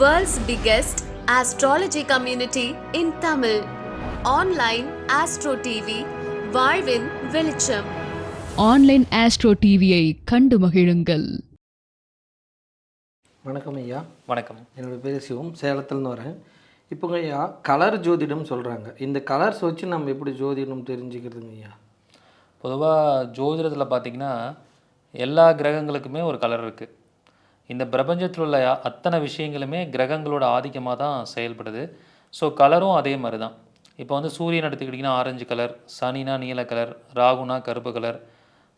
World's biggest astrology community in Tamil. Online Astro TV, வாழ்வின் வெளிச்சம். Online astro டிவியை கண்டு மகிழுங்கள். வணக்கம் ஐயா. வணக்கம். என்னோடய பேர் சிவம் சேலத்துலேருந்து வரேன். இப்போங்க ஐயா கலர் ஜோதிடம் சொல்கிறாங்க இந்த கலர்ஸ் வச்சு நம்ம எப்படி ஜோதிடம் தெரிஞ்சுக்கிறதுங்க ஐயா? பொதுவாக ஜோதிடத்தில் பார்த்தீங்கன்னா எல்லா கிரகங்களுக்குமே ஒரு கலர் இருக்குது இந்த பிரபஞ்சத்தில் உள்ள அத்தனை விஷயங்களுமே கிரகங்களோட ஆதிக்கமாக தான் செயல்படுது. ஸோ கலரும் அதே மாதிரி தான். இப்போ வந்து சூரியன் எடுத்துக்கிட்டிங்கன்னா ஆரஞ்சு கலர் சனினா நீல கலர் ராகுனா கருப்பு கலர்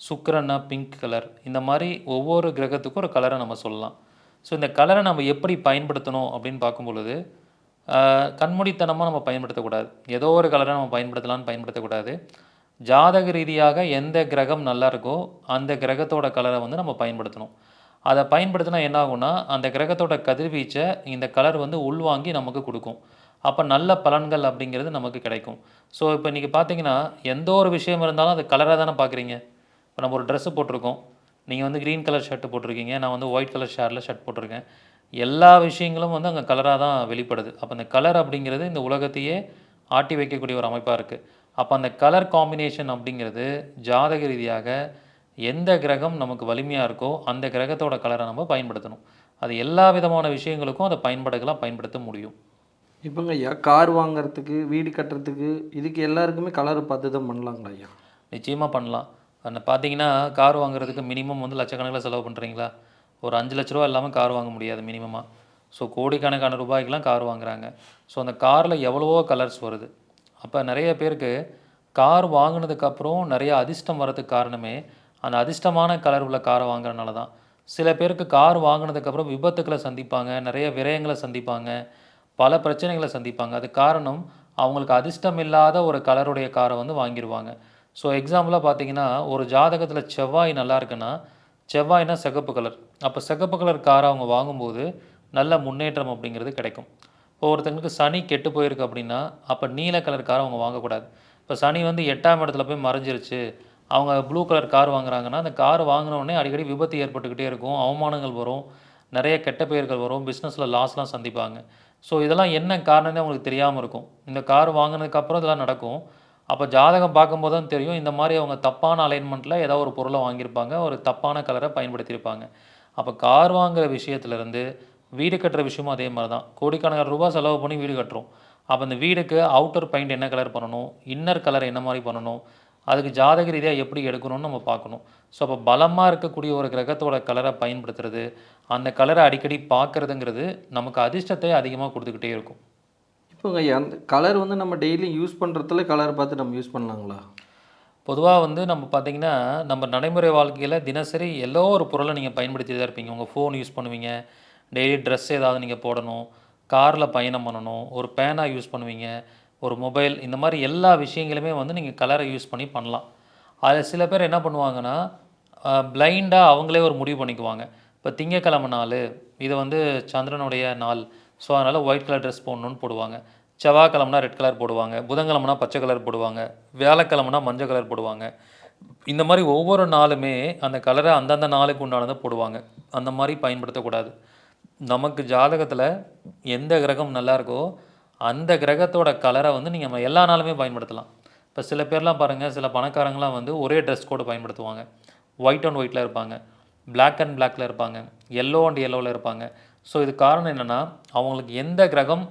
சுக்கரன்னா பிங்க் கலர் இந்த மாதிரி ஒவ்வொரு கிரகத்துக்கும் ஒரு கலரை நம்ம சொல்லலாம். ஸோ இந்த கலரை நம்ம எப்படி பயன்படுத்தணும் அப்படின்னு பார்க்கும் பொழுது கண்மூடித்தனமாக நம்ம பயன்படுத்தக்கூடாது. ஏதோ ஒரு கலரை நம்ம பயன்படுத்தலாம்னு பயன்படுத்தக்கூடாது. ஜாதக ரீதியாக எந்த கிரகம் நல்லா இருக்கோ அந்த கிரகத்தோட கலரை வந்து நம்ம பயன்படுத்தணும். அதை பயன்படுத்தினா என்ன ஆகும்னா அந்த கிரகத்தோட கதிர்வீச்சை இந்த கலர் வந்து உள்வாங்கி நமக்கு கொடுக்கும். அப்போ நல்ல பலன்கள் அப்படிங்கிறது நமக்கு கிடைக்கும். ஸோ இப்போ இன்றைக்கி பார்த்தீங்கன்னா எந்த ஒரு விஷயம் இருந்தாலும் அது கலராக தானே பார்க்குறீங்க இப்போ நம்ம ஒரு ட்ரெஸ்ஸு போட்டிருக்கோம். நீங்கள் வந்து க்ரீன் கலர் ஷர்ட் போட்டிருக்கீங்க. நான் வந்து ஒயிட் கலர் ஷேரில் ஷர்ட் போட்டிருக்கேன். எல்லா விஷயங்களும் வந்து அங்கே கலராக தான் வெளிப்படுது. அப்போ அந்த கலர் அப்படிங்கிறது இந்த உலகத்தையே ஆட்டி வைக்கக்கூடிய ஒரு அமைப்பாக இருக்குது அப்போ அந்த கலர் காம்பினேஷன் அப்படிங்கிறது ஜாதக ரீதியாக எந்த கிரகம் நமக்கு வலிமையாக இருக்கோ அந்த கிரகத்தோட கலரை நம்ம பயன்படுத்தணும். அது எல்லா விதமான விஷயங்களுக்கும் அதை பயன்படுத்தலாம் பயன்படுத்த முடியும். இப்போங்க ஐயா கார் வாங்குறதுக்கு வீடு கட்டுறதுக்கு இதுக்கு எல்லாருக்குமே கலர் பார்த்து தான் பண்ணலாங்களா ஐயா? நிச்சயமாக பண்ணலாம். அந்த பார்த்தீங்கன்னா கார் வாங்குறதுக்கு மினிமம் வந்து லட்சக்கணக்கில் செலவு பண்ணுறீங்களா ஒரு அஞ்சு லட்ச ரூபா இல்லாமல் கார் வாங்க முடியாது மினிமமாக ஸோ கோடிக்கணக்கான ரூபாய்க்கெலாம் கார் வாங்குறாங்க. ஸோ அந்த காரில் எவ்வளவோ கலர்ஸ் வருது. அப்போ நிறைய பேருக்கு கார் வாங்கினதுக்கப்புறம் நிறைய அதிர்ஷ்டம் வரதுக்கு காரணமே அந்த அதிர்ஷ்டமான கலர் உள்ள காரை வாங்குறதுனால தான். சில பேருக்கு கார் வாங்கினதுக்கப்புறம் விபத்துக்களை சந்திப்பாங்க நிறைய விரயங்களை சந்திப்பாங்க பல பிரச்சனைகளை சந்திப்பாங்க. அது காரணம் அவங்களுக்கு அதிர்ஷ்டம் இல்லாத ஒரு கலருடைய காரை வந்து வாங்கிடுவாங்க ஸோ எக்ஸாம்பிளாக பார்த்தீங்கன்னா ஒரு ஜாதகத்தில் செவ்வாய் நல்லா இருக்குன்னா செவ்வாய்னா சிகப்பு கலர் அப்போ சிகப்பு கலர் காரை அவங்க வாங்கும்போது நல்ல முன்னேற்றம் அப்படிங்கிறது கிடைக்கும். இப்போ ஒருத்தங்களுக்கு சனி கெட்டு போயிருக்கு அப்படின்னா அப்போ நீல கலர் காரை அவங்க வாங்கக்கூடாது. இப்போ சனி வந்து எட்டாம் இடத்துல போய் மறைஞ்சிருச்சு அவங்க ப்ளூ கலர் கார் வாங்குறாங்கன்னா அந்த கார் வாங்கினோடனே அடிக்கடி விபத்து ஏற்பட்டுக்கிட்டே இருக்கும் அவமானங்கள் வரும் நிறைய கெட்ட பெயர்கள் வரும் பிஸ்னஸில் லாஸ்லாம் சந்திப்பாங்க. ஸோ இதெல்லாம் என்ன காரணம்னு அவங்களுக்கு தெரியாமல் இருக்கும். இந்த கார் வாங்கினதுக்கப்புறம் இதெல்லாம் நடக்கும். அப்போ ஜாதகம் பார்க்கும்போது தான் தெரியும் இந்த மாதிரி அவங்க தப்பான அலைன்மெண்ட்டில் ஏதோ ஒரு பொருளை வாங்கியிருப்பாங்க ஒரு தப்பான கலரை பயன்படுத்தியிருப்பாங்க. அப்போ கார் வாங்குகிற விஷயத்துலேருந்து வீடு கட்டுற விஷயமும் அதே மாதிரி தான். கோடிக்கணக்கான ரூபாய் செலவு பண்ணி வீடு கட்டுறோம். அப்போ அந்த வீடுக்கு அவுட்டர் பெயிண்ட் என்ன கலர் பண்ணணும் இன்னர் கலர் என்ன மாதிரி பண்ணணும் அதுக்கு ஜாதக ரீதியாக எப்படி எடுக்கணும்னு நம்ம பார்க்கணும். ஸோ அப்போ பலமாக இருக்கக்கூடிய ஒரு கிரகத்தோட கலரை பயன்படுத்துறது அந்த கலரை அடிக்கடி பார்க்குறதுங்கிறது நமக்கு அதிர்ஷ்டத்தை அதிகமாக கொடுத்துக்கிட்டே இருக்கும். இப்போங்க ஐயா அந்த கலர் வந்து நம்ம டெய்லி யூஸ் பண்ணுறதுல கலர் பார்த்து நம்ம யூஸ் பண்ணலாங்களா? பொதுவாக வந்து நம்ம பார்த்தீங்கன்னா நம்ம நடைமுறை வாழ்க்கையில் தினசரி ஏதோ ஒரு பொருளை நீங்கள் பயன்படுத்தி தான் இருப்பீங்க. உங்கள் ஃபோன் யூஸ் பண்ணுவீங்க. டெய்லி ட்ரெஸ் ஏதாவது நீங்கள் போடணும். காரில் பயணம் பண்ணணும். ஒரு பேனா யூஸ் பண்ணுவீங்க. ஒரு மொபைல் இந்த மாதிரி எல்லா விஷயங்களுமே வந்து நீங்கள் கலரை யூஸ் பண்ணி பண்ணலாம். அதில் சில பேர் என்ன பண்ணுவாங்கன்னா பிளைண்டாக அவங்களே ஒரு முடிவு பண்ணிக்குவாங்க. இப்போ திங்கக்கிழமை நாள் இது வந்து சந்திரனுடைய நாள் ஸோ அதனால் ஒயிட் கலர் ட்ரெஸ் போடணும்னு போடுவாங்க. செவ்வாய்க்கிழமனா ரெட் கலர் போடுவாங்க. புதன்கிழமனா பச்சை கலர் போடுவாங்க. வியாழக்கிழமனா மஞ்சள் கலர் போடுவாங்க. இந்த மாதிரி ஒவ்வொரு நாளுமே அந்த கலரை அந்தந்த நாளுக்கு உண்டானதை போடுவாங்க. அந்த மாதிரி பயன்படுத்தக்கூடாது. நமக்கு ஜாதகத்தில் எந்த கிரகம் நல்லாயிருக்கோ அந்த கிரகத்தோட கலரை வந்து நீங்கள் எல்லா நாளுமே பயன்படுத்தலாம். இப்போ சில பேர்லாம் பாருங்கள் சில பணக்காரங்களாம் வந்து ஒரே ட்ரெஸ் கோடு பயன்படுத்துவாங்க. ஒயிட் அண்ட் ஒயிட்டில் இருப்பாங்க. பிளாக் அண்ட் பிளாக்ல இருப்பாங்க. எல்லோ அண்ட் எல்லோவில் இருப்பாங்க. ஸோ இது காரணம் என்னென்னா அவங்களுக்கு எந்த கிரகம்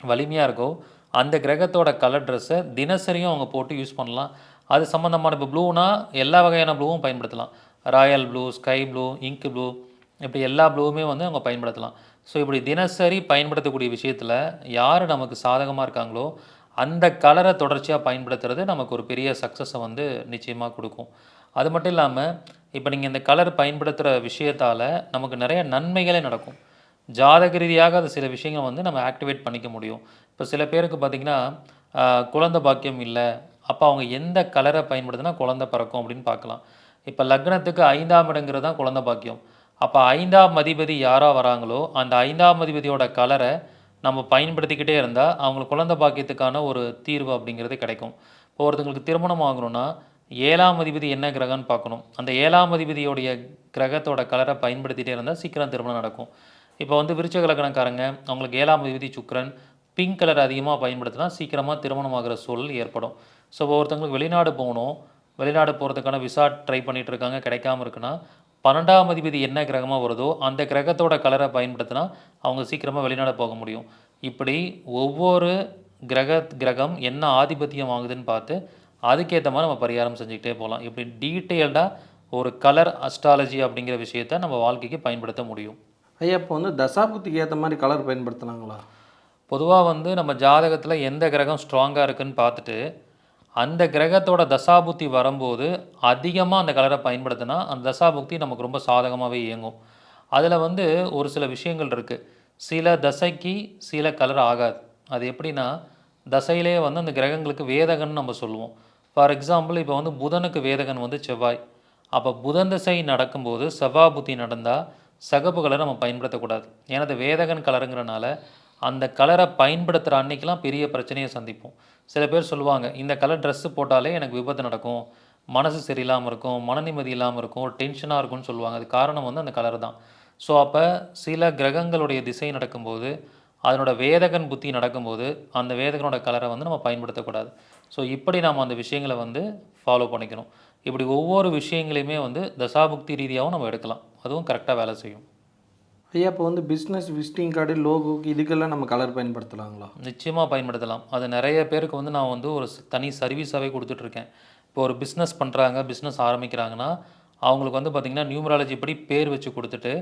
வலிமையாக இருக்கோ அந்த கிரகத்தோட கலர் ட்ரெஸ்ஸை தினசரியும் அவங்க போட்டு யூஸ் பண்ணலாம். அது சம்மந்தமான இப்போ ப்ளூனா எல்லா வகையான ப்ளூவும் பயன்படுத்தலாம். Royal blue sky blue ink blue இப்படி எல்லா ப்ளூவுமே வந்து அவங்க பயன்படுத்தலாம். ஸோ இப்படி தினசரி பயன்படுத்தக்கூடிய விஷயத்தில் யார் நமக்கு சாதகமாக இருக்காங்களோ அந்த கலரை தொடர்ச்சியாக பயன்படுத்துறது நமக்கு ஒரு பெரிய சக்ஸஸை வந்து நிச்சயமாக கொடுக்கும். அது மட்டும் இல்லாமல் இப்போ நீங்கள் இந்த கலர் பயன்படுத்துகிற விஷயத்தால் நமக்கு நிறைய நன்மைகளே நடக்கும். ஜாதக ரீதியாக அது சில விஷயங்கள் வந்து நம்ம ஆக்டிவேட் பண்ணிக்க முடியும். இப்போ சில பேருக்கு பார்த்திங்கன்னா குழந்த பாக்கியம் இல்லை அப்போ அவங்க எந்த கலரை பயன்படுத்தினா குழந்தை பிறக்கும் அப்படின்னு பார்க்கலாம். இப்போ லக்னத்துக்கு ஐந்தாம் இடங்கிறது தான் குழந்த பாக்கியம். அப்போ ஐந்தாம் அதிபதி யாராக வராங்களோ அந்த ஐந்தாம் அதிபதியோட கலரை நம்ம பயன்படுத்திக்கிட்டே இருந்தால் அவங்களுக்கு குழந்தை பாக்கியத்துக்கான ஒரு தீர்வு அப்படிங்கிறது கிடைக்கும். இப்போ ஒருத்தங்களுக்கு திருமணம் ஆகணும்னா ஏழாம் அதிபதி என்ன கிரகம்னு பார்க்கணும். அந்த ஏழாம் அதிபதியோடைய கிரகத்தோட கலரை பயன்படுத்திகிட்டே இருந்தால் சீக்கிரம் திருமணம் நடக்கும். இப்போ வந்து விருச்சக கலக்கணக்காரங்க அவங்களுக்கு ஏழாம் அதிபதி சுக்ரன் பிங்க் கலர் அதிகமாக பயன்படுத்தினா சீக்கிரமாக திருமணம் ஆகிற சூழல் ஏற்படும். ஸோ ஒருத்தவங்களுக்கு வெளிநாடு போகணும். வெளிநாடு போகிறதுக்கான விசா ட்ரை பண்ணிகிட்டு இருக்காங்க. கிடைக்காம இருக்குன்னா பன்னெண்டாம் அதிபதி என்ன கிரகமாக வருதோ அந்த கிரகத்தோட கலரை பயன்படுத்தினா அவங்க சீக்கிரமாக வெளிநாடு போக முடியும். இப்படி ஒவ்வொரு கிரக கிரகம் என்ன ஆதிபத்தியம் வாங்குதுன்னு பார்த்து அதுக்கேற்ற மாதிரி நம்ம பரிகாரம் செஞ்சுக்கிட்டே போகலாம். இப்படி டீட்டெயில்டாக ஒரு கலர் அஸ்ட்ராலஜி அப்படிங்கிற விஷயத்தை நம்ம வாழ்க்கைக்கு பயன்படுத்த முடியும். ஐயா இப்போ வந்து தசாபுத்திக்கு ஏற்ற மாதிரி கலர் பயன்படுத்தலாங்களா பொதுவாக வந்து நம்ம ஜாதகத்தில் எந்த கிரகம் ஸ்ட்ராங்காக இருக்குன்னு பார்த்துட்டு அந்த கிரகத்தோட தசாபுத்தி வரும்போது அதிகமாக அந்த கலரை பயன்படுத்தினா அந்த தசாபுக்தி நமக்கு ரொம்ப சாதகமாகவே இயங்கும். அதில் வந்து ஒரு சில விஷயங்கள் இருக்குது சில தசைக்கு சில கலர் ஆகாது. அது எப்படின்னா தசையிலே வந்து அந்த கிரகங்களுக்கு வேதகன் நம்ம சொல்லுவோம். ஃபார் எக்ஸாம்பிள் இப்போ வந்து புதனுக்கு வேதகன் வந்து செவ்வாய். அப்போ புதன் திசை நடக்கும்போது செவ்வாய் புத்தி நடந்தால் சகப்பு கலரை நம்ம பயன்படுத்தக்கூடாது. ஏன்னா அது வேதகன் கலருங்கிறனால அந்த கலரை பயன்படுத்துகிற அன்னைக்கெலாம் பெரிய பிரச்சனையை சந்திப்போம். சில பேர் சொல்லுவாங்க இந்த கலர் ட்ரெஸ்ஸு போட்டாலே எனக்கு விபத்து நடக்கும். மனசு சரியில்லாமல் இருக்கும். மன நிம்மதி இல்லாமல் இருக்கும். டென்ஷனாக இருக்கும்னு சொல்லுவாங்க. அது காரணம் வந்து அந்த கலர் தான். ஸோ அப்போ சில கிரகங்களுடைய திசை நடக்கும்போது அதனோட வேதகன் புத்தி நடக்கும்போது அந்த வேதகனோட கலரை வந்து நம்ம பயன்படுத்தக்கூடாது. ஸோ இப்படி நாம் அந்த விஷயங்களை வந்து ஃபாலோ பண்ணிக்கணும். இப்படி ஒவ்வொரு விஷயங்களையுமே வந்து தசாபுக்தி ரீதியாகவும் நம்ம எடுக்கலாம். அதுவும் கரெக்டாக வேலை செய்யும். ஐயா இப்போ வந்து பிஸ்னஸ் விசிட்டிங் கார்டு லோகோக்கு இதுக்கெல்லாம் நம்ம கலர் பயன்படுத்தலாங்களா? நிச்சயமாக பயன்படுத்தலாம். அது நிறைய பேருக்கு வந்து நான் வந்து ஒரு தனி சர்வீஸாகவே கொடுத்துட்ருக்கேன். இப்போ ஒரு பிஸ்னஸ் பண்ணுறாங்க பிஸ்னஸ் ஆரம்பிக்கிறாங்கன்னா அவங்களுக்கு வந்து பார்த்திங்கன்னா நியூமராலஜி படி பேர் வச்சு கொடுத்துட்டு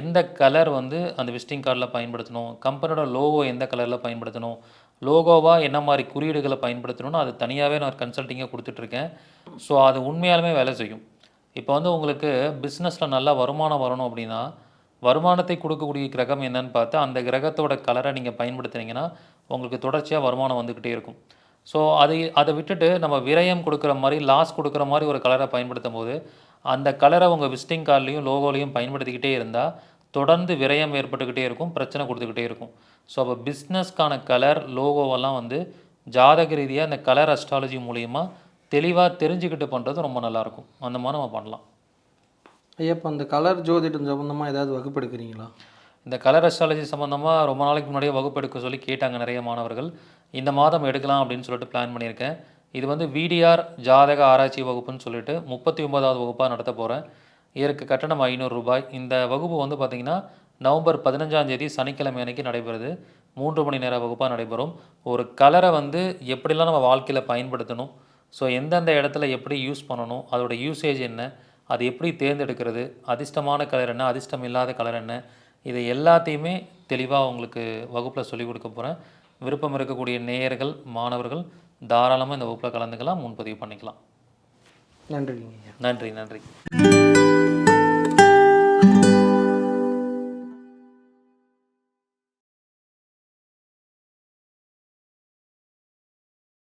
எந்த கலர் வந்து அந்த விசிட்டிங் கார்டில் பயன்படுத்தணும் கம்பெனியோட லோகோ எந்த கலரில் பயன்படுத்தணும் லோகோவாக என்ன மாதிரி குறியீடுகளை பயன்படுத்தணும்னு அது தனியாகவே நான் கன்சல்ட்டிங்காக கொடுத்துட்ருக்கேன். ஸோ அது உண்மையாலுமே வேலை செய்யும். இப்போ வந்து உங்களுக்கு பிஸ்னஸில் நல்லா வருமானம் வரணும் அப்படின்னா வருமானத்தை கொடுக்கக்கூடிய கிரகம் என்னன்னு பார்த்தா அந்த கிரகத்தோட கலரை நீங்கள் பயன்படுத்துனீங்கன்னா உங்களுக்கு தொடர்ச்சியாக வருமானம் வந்துக்கிட்டே இருக்கும். ஸோ அதை அதை விட்டுட்டு நம்ம விரயம் கொடுக்குற மாதிரி லாஸ் கொடுக்குற மாதிரி ஒரு கலரை பயன்படுத்தும் போது அந்த கலரை உங்கள் விசிட்டிங் கார்ட்லேயும் லோகோலையும் பயன்படுத்திக்கிட்டே இருந்தால் தொடர்ந்து விரயம் ஏற்பட்டுக்கிட்டே இருக்கும் பிரச்சனை கொடுத்துக்கிட்டே இருக்கும். ஸோ அப்போ பிஸ்னஸ்க்கான கலர் லோகோவெல்லாம் வந்து ஜாதக ரீதியாக அந்த கலர் அஸ்ட்ராலஜி மூலிமா தெளிவாக தெரிஞ்சுக்கிட்டு பண்ணுறது ரொம்ப நல்லாயிருக்கும் அந்த மாதிரி நம்ம பண்ணலாம். ஐயா இப்போ அந்த கலர் ஜோதிடம் சம்மந்தமாக ஏதாவது வகுப்பு எடுக்கிறீங்களா இந்த கலர் அஸ்ட்ராலஜி சம்மந்தமாக ரொம்ப நாளைக்கு முன்னாடியே வகுப்பு எடுக்க சொல்லி கேட்டாங்க நிறைய மாணவர்கள். இந்த மாதம் எடுக்கலாம் அப்படின்னு சொல்லிட்டு பிளான் பண்ணியிருக்கேன். இது வந்து விடிஆர் ஜாதக ஆராய்ச்சி வகுப்புன்னு சொல்லிட்டு முப்பத்தி ஒன்பதாவது வகுப்பாக நடத்த போகிறேன் இதற்கு கட்டணம் ஐநூறு ரூபாய். இந்த வகுப்பு வந்து பார்த்திங்கன்னா நவம்பர் பதினஞ்சாம் தேதி சனிக்கிழமை அன்னைக்கு நடைபெறுது. மூன்று மணி நேர வகுப்பாக நடைபெறும். ஒரு கலரை வந்து எப்படிலாம் நம்ம வாழ்க்கையில் பயன்படுத்தணும்? ஸோ எந்தெந்த இடத்துல எப்படி யூஸ் பண்ணணும்? அதோடய யூசேஜ் என்ன? அது எப்படி தேர்ந்தெடுக்கிறது? அதிர்ஷ்டமான கலர் என்ன? அதிர்ஷ்டம் இல்லாத கலர் என்ன? இதை எல்லாத்தையுமே தெளிவாக உங்களுக்கு வகுப்பில் சொல்லிக் கொடுக்க போகிறேன் விருப்பம் இருக்கக்கூடிய நேயர்கள் மாணவர்கள் தாராளமாக இந்த வகுப்பில் கலந்துக்கலாம் முன்பதிவு பண்ணிக்கலாம். நன்றிங்க நன்றி நன்றி.